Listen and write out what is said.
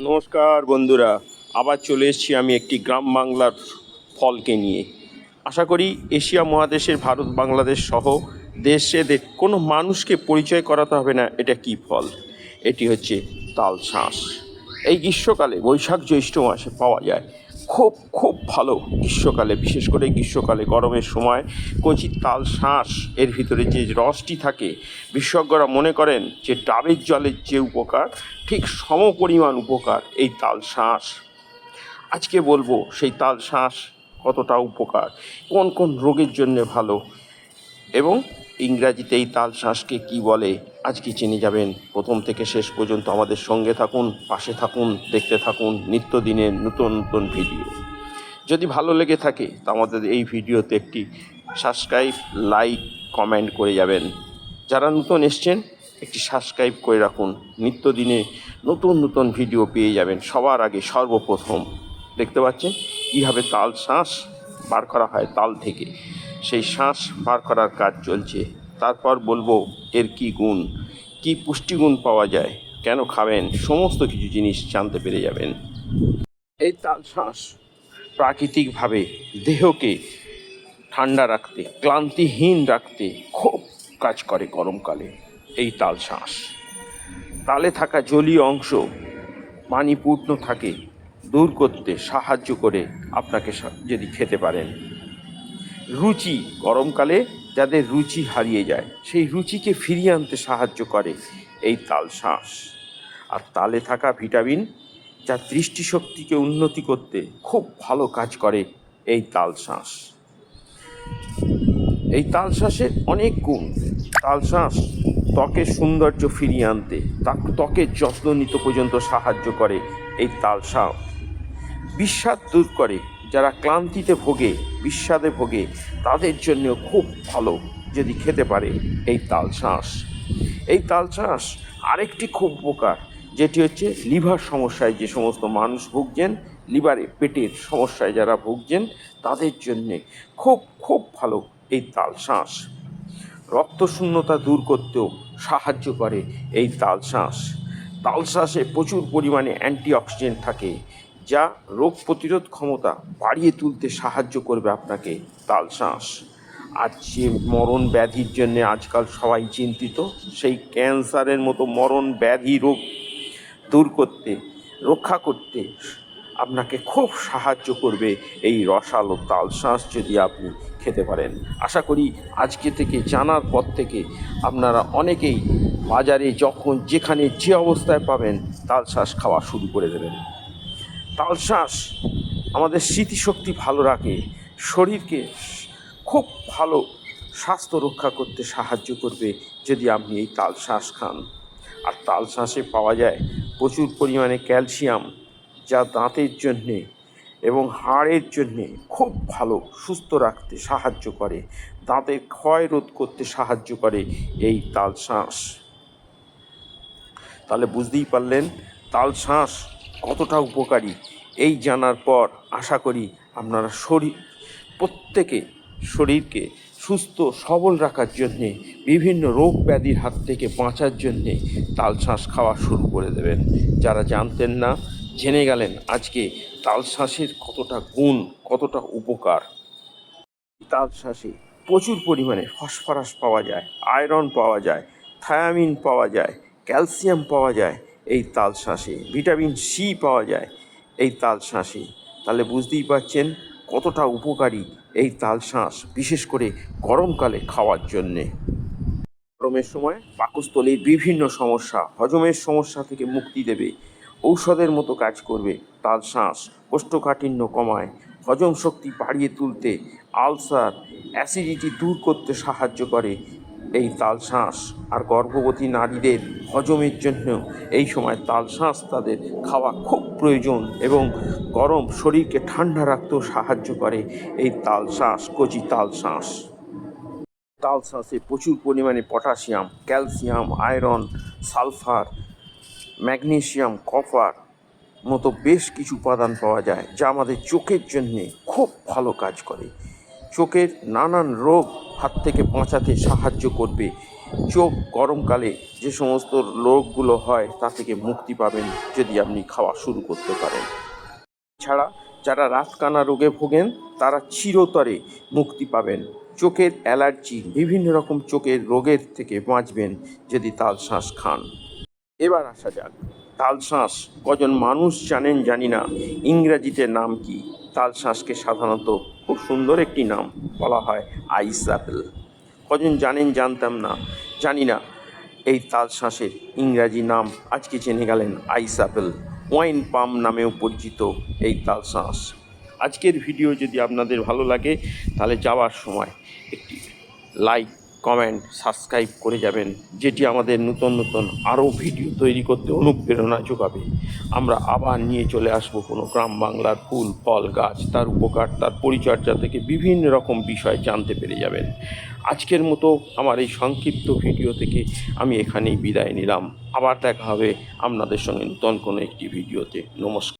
নমস্কার বন্ধুরা, আবার চলে এসেছি আমি একটি গ্রাম বাংলার ফলকে নিয়ে। আশা করি এশিয়া মহাদেশের ভারত, বাংলাদেশ সহ দেশে দে- কোনো মানুষকে পরিচয় করাতে হবে না, এটা কি ফল? এটি হচ্ছে তাল শাঁস এই গ্রীষ্মকালে বৈশাখ জ্যৈষ্ঠ মাসে পাওয়া যায়। খুব খুব ভালো গ্রীষ্মকালে, বিশেষ করে গ্রীষ্মকালে, গরমের সময়। কচি তাল শাঁস, এর ভিতরে যে রসটি থাকে, বিশেষজ্ঞরা মনে করেন যে ডাবের জলের যে উপকার, ঠিক সমপরিমাণ উপকার এই তাল শাঁস। আজকে বলব, সেই তাল শাঁস কতটা উপকার, কোন কোন রোগের জন্য ভালো, এবং ইংরাজিতে এই তাল শাঁসকে কী বলে? আজকে চিনে যাবেন? প্রথম থেকে শেষ পর্যন্ত আমাদের সঙ্গে থাকুন, পাশে থাকুন, দেখতে থাকুন নিত্যদিনের নতুন নতুন ভিডিও। যদি ভালো লেগে থাকে, তা আমাদের এই ভিডিওতে একটি সাবস্ক্রাইব লাইক কমেন্ট করে যাবেন। যারা নতুন এসছেন, একটি সাবস্ক্রাইব করে রাখুন। নিত্যদিনে নতুন নতুন ভিডিও পেয়ে যাবেন সবার আগে সর্বপ্রথম। দেখতে পাচ্ছেন? কীভাবে তাল শ্বাস বার করা হয় তাল থেকে। সেই শ্বাস বার করার কাজ চলছে। তারপর বলব, এর কি গুণ? কি পুষ্টিগুণ পাওয়া যায়? কেন খাবেন? সমস্ত কিছু জিনিস জানতে পেরে যাবেন। এই তাল শ্বাস প্রাকৃতিকভাবে দেহকে ঠান্ডা রাখতে, ক্লান্তিহীন রাখতে খুব কাজ করে গরমকালে। এই তাল শ্বাস। তালে থাকা জলীয় অংশ পানিপূর্ণ থাকে, দূর করতে সাহায্য করে আপনাকে যদি খেতে পারেন। রুচি গরমকালে যাদের রুচি হারিয়ে যায়, সেই রুচিকে ফিরিয়ে আনতে সাহায্য করে এই তাল শ্বাস। আর তালে থাকা ভিটামিন যা দৃষ্টিশক্তিকে উন্নতি করতে খুব ভালো কাজ করে এই তাল শ্বাস। এই তাল শ্বাসের অনেক গুণ। তাল শ্বাস ত্বকের সৌন্দর্য ফিরিয়ে আনতে, তা- ত্বকের যত্ন নিতে পর্যন্ত সাহায্য করে এই তাল শাঁস বিস্বাদ দূর করে যারা ক্লান্তিতে ভোগে বিস্বাদে ভোগে, তাদের জন্য খুব ভালো যদি খেতে পারে এই তাল শাঁস। এই তাল শাঁস আরেকটি খুব উপকার, যেটি হচ্ছে লিভার সমস্যায় যে সমস্ত মানুষ ভুগছেন, লিভারে, পেটের সমস্যায় যারা ভুগছেন, তাদের জন্যে খুব খুব ভালো এই তাল শাঁস। রক্তশূন্যতা দূর করতেও সাহায্য করে এই তাল শাঁস। তাল শাঁসে প্রচুর পরিমাণে অ্যান্টিঅক্সিডেন্ট থাকে যা রোগ প্রতিরোধ ক্ষমতা বাড়িয়ে তুলতে সাহায্য করবে আপনাকে তাল শাঁস আর যে মরণ ব্যাধির জন্যে আজকাল সবাই চিন্তিত, সেই ক্যান্সারের মতো মরণ ব্যাধি রোগ দূর করতে, রক্ষা করতে আপনাকে খুব সাহায্য করবে এই রসালো তাল শাঁস যদি আপনি খেতে পারেন। আশা করি আজকে থেকে, জানার পর থেকে আপনারা অনেকেই বাজারে যখন যেখানে যে অবস্থায় পাবেন তাল শাঁস খাওয়া শুরু করে দেবেন। তাল শাঁস আমাদের স্মৃতিশক্তি ভালো রাখে, শরীরকে খুব ভালো স্বাস্থ্য রক্ষা করতে সাহায্য করবে যদি আপনি এই তাল শাঁস খান। আর তাল শাঁসে পাওয়া যায় প্রচুর পরিমাণে ক্যালসিয়াম যা দাঁতের জন্যে এবং হাড়ের জন্যে খুব ভালো, সুস্থ রাখতে সাহায্য করে দাঁতের ক্ষয় রোধ করতে সাহায্য করে এই তাল শাঁস তাহলে বুঝতেই পারলেন তাল শাঁস কতটা উপকারী, এই জানার পর আশা করি আপনারা শরীর, প্রত্যেকে শরীরকে সুস্থ, সবল রাখার জন্যে, বিভিন্ন রোগ ব্যাধির হাত থেকে বাঁচার জন্যে তাল শাঁস খাওয়া শুরু করে দেবেন। যারা জানতেন না, জেনে গেলেন আজকে তাল শাঁসের কতটা গুণ, কতটা উপকার। তাল শাঁসে প্রচুর পরিমাণে ফসফরাস পাওয়া যায়, আয়রন পাওয়া যায়, থায়ামিন পাওয়া যায়, ক্যালসিয়াম পাওয়া যায় এই তাল শাঁসে। ভিটামিন সি পাওয়া যায় এই তাল শাঁসে। তাহলে বুঝতেই পারছেন কতটা উপকারী এই তাল শাঁস, বিশেষ করে গরমকালে খাওয়ার জন্যে। গরমের সময় পাকস্থলীর বিভিন্ন সমস্যা, হজমের সমস্যা থেকে মুক্তি দেবে। ঔষধের মতো কাজ করবে তাল শ্বাস কোষ্ঠকাঠিন্য কমায়। হজম শক্তি বাড়িয়ে তুলতে আলসার, অ্যাসিডিটি দূর করতে সাহায্য করে। এই তাল শ্বাস আর গর্ভবতী নারীদের হজমের জন্য এই সময় তাল শ্বাস তাদের খাওয়া খুব প্রয়োজন এবং গরম শরীরকে ঠান্ডা রাখতেও সাহায্য করে এই তাল শ্বাস কচি তাল শ্বাস তাল শাঁসে প্রচুর পরিমাণে potassium, calcium, iron, sulphur magnesium copper মতো বেশ কিছু উপাদান পাওয়া যায় যা আমাদের চোখের জন্যে খুব ভালো কাজ করে। চোখের নানান রোগ হাত থেকে বাঁচাতে সাহায্য করবে। চোখ গরমকালে যে সমস্ত রোগগুলো হয়, তা থেকে মুক্তি পাবেন যদি আপনি খাওয়া শুরু করতে পারেন। ছাড়া যারা রাতকানা রোগে ভোগেন, তারা চিরতরে মুক্তি পাবেন। চোখের অ্যালার্জি বিভিন্ন রকম চোখের রোগের থেকে বাঁচবেন যদি তাল শাঁস খান। এবার আসা যাক, তাল শাঁস কজন মানুষ জানেন জানি না। ইংরাজিতে নাম কি? তাল শাঁসকে সাধারণত খুব সুন্দর একটি নাম বলা হয় আইস অ্যাপেল কজন জানেন জানতাম না। জানি না, এই তাল শাঁসের ইংরাজি নাম আজকে জেনে গেলেন আইস অ্যাপেল ওয়াইন পাম নামেও পরিচিত এই তাল শাঁস। আজকের ভিডিও যদি আপনাদের ভালো লাগে, তাহলে যাওয়ার সময় একটি লাইক কমেন্ট, সাবস্ক্রাইব করে যাবেন, যেটি আমাদের নতুন নতুন আরও ভিডিও তৈরি করতে অনুপ্রেরণা যোগাবে। আমরা আবার নিয়ে চলে আসব কোনো গ্রাম বাংলার ফুল, ফল, গাছ, তার উপকার, তার পরিচর্যা থেকে বিভিন্ন রকম বিষয় জানতে পেরে যাবেন। আজকের মতো আমার এই সংক্ষিপ্ত ভিডিও থেকে আমি এখানেই বিদায় নিলাম। আবার দেখা হবে আপনাদের সঙ্গে নতুন কোনো একটি ভিডিওতে। নমস্কার।